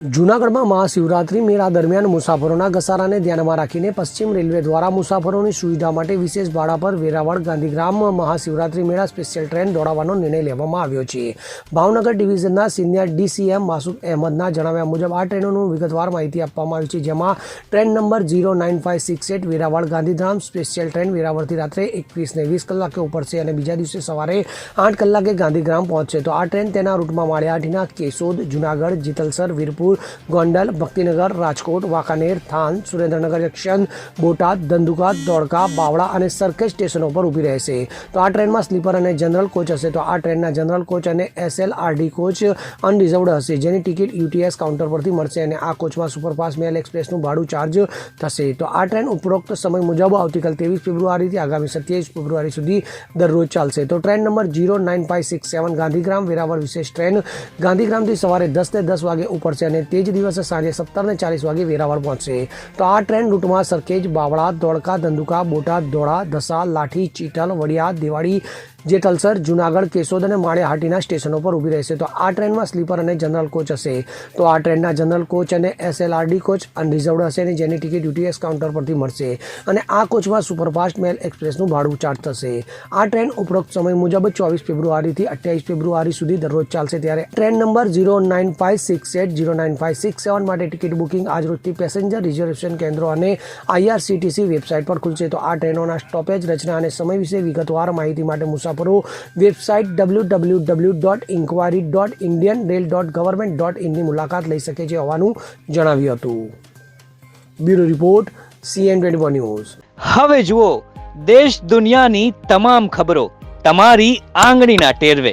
જૂનાગઢમાં મહાશિવરાત્રી, મેળા દરમિયાન મુસાફરોના ઘસારાને ધ્યાનમાં રાખીને પશ્ચિમ રેલવે દ્વારા મુસાફરોની સુવિધા માટે વિશેષ ભાડા પર વેરાવળ ગાંધીગ્રામ મહાશિવરાત્રી મેળા સ્પેશિયલ ટ્રેન દોડાવવાનો નિર્ણય લેવામાં આવ્યો છે. ભાવનગર ડિવિઝનના સિનિયર ડીસીએમ માસુદ અહેમદના જણાવ્યા મુજબ આ ટ્રેનોનું વિગતવાર માહિતી આપવામાં આવી છે, જેમાં train number zero nine five six eight Veraval Gandhidham special train વેરાવળથી રાત્રે એકવીસને વીસ કલાકે ઉપડશે અને બીજા દિવસે સવારે આઠ કલાકે ગાંધીગ્રામ પહોંચશે. તો આ ટ્રેન તેના રૂટમાં માળિયાઠીના કેશોદ, જુનાગઢ, જીતલસર, વીરપુર ગોંડલ, ભક્તિનગર, રાજકોટ, વાંકાનેર, થાન, સુરેન્દ્રનગર જંકશન, બોટાદ, ધંધુકા, દોડકા, બાવળા અને સરખેજ સ્ટેશનો પર ઊભી રહેશે તો આ ટ્રેનમાં સ્લીપર અને જનરલ કોચ હશે. તો આ ટ્રેનના જનરલ કોચ અને એસએલઆરડી કોચ અનરિઝર્વડ હશે, જેની ટિકિટ યુટીએસ કાઉન્ટર પરથી મળશે અને આ કોચમાં સુપરફાસ્ટ મેલ એક્સપ્રેસનું ભાડું ચાર્જ થશે. તો આ ટ્રેન ઉપરોક્ત સમય મુજબ આવતીકાલ ત્રેવીસ ફેબ્રુઆરીથી આગામી સત્યાવીસ ફેબ્રુઆરી સુધી દરરોજ ચાલશે. તો train number zero nine five six seven Gandhigram, Veraval વિશેષ ટ્રેન ગાંધીગ્રામથી સવારે દસ ને દસ વાગે ઉપડશે અને તે જ દિવસે સાંજે સત્તર ને ચાલીસ વાગે વેરાવળ પહોંચશે. તો આ ટ્રેન રૂટમાં સરખેજ બાવળા, ધોળકા, ધંધુકા બોટાદ ધોળા દસા લાઠી, ચીટલ, વડિયા, દિવાળી જેતલસર જુનાગઢ, કેશોદ અને માળિયાહાટીના સ્ટેશનો પર ઊભી રહેશે. તો આ ટ્રેનમાં સ્લીપર અને જનરલ કોચ હશે. તો આ ટ્રેનના જનરલ કોચ અને એસએલઆરડી કોચ અનરિઝર્વડ હશે અને જેની ટિકિટ યુટીએસ કાઉન્ટર પરથી મળશે. અને આ કોચમાં સુપરફાસ્ટ મેલ એક્સપ્રેસનું ભાડું ચાર્જ થશે. આ ટ્રેન ઉપરોક્ત સમય મુજબ ચોવીસ ફેબ્રુઆરીથી અઠ્યાવીસ ફેબ્રુઆરી સુધી દરરોજ ચાલશે. ત્યારે train number zero nine five six eight zero nine five six seven માટે ટિકિટ બુકિંગ આજરોજથી પેસેન્જર રિઝર્વેશન કેન્દ્રો અને આઈઆરસીટીસી વેબસાઇટ પર ખુલશે તો આ ટ્રેનોના સ્ટોપેજ રચના અને સમય વિશે વિગતવાર માહિતી માટે મુસાફરો website W W W dot enquiry dot Indian rail dot government dot ઇનની મુલાકાત લઈ શકે છે હોવાનું જણાવ્યું હતું bureau report CN twenty news હવે જુઓ દેશ દુનિયાની તમામ ખબરો તમારી આંગળીના ટેરવે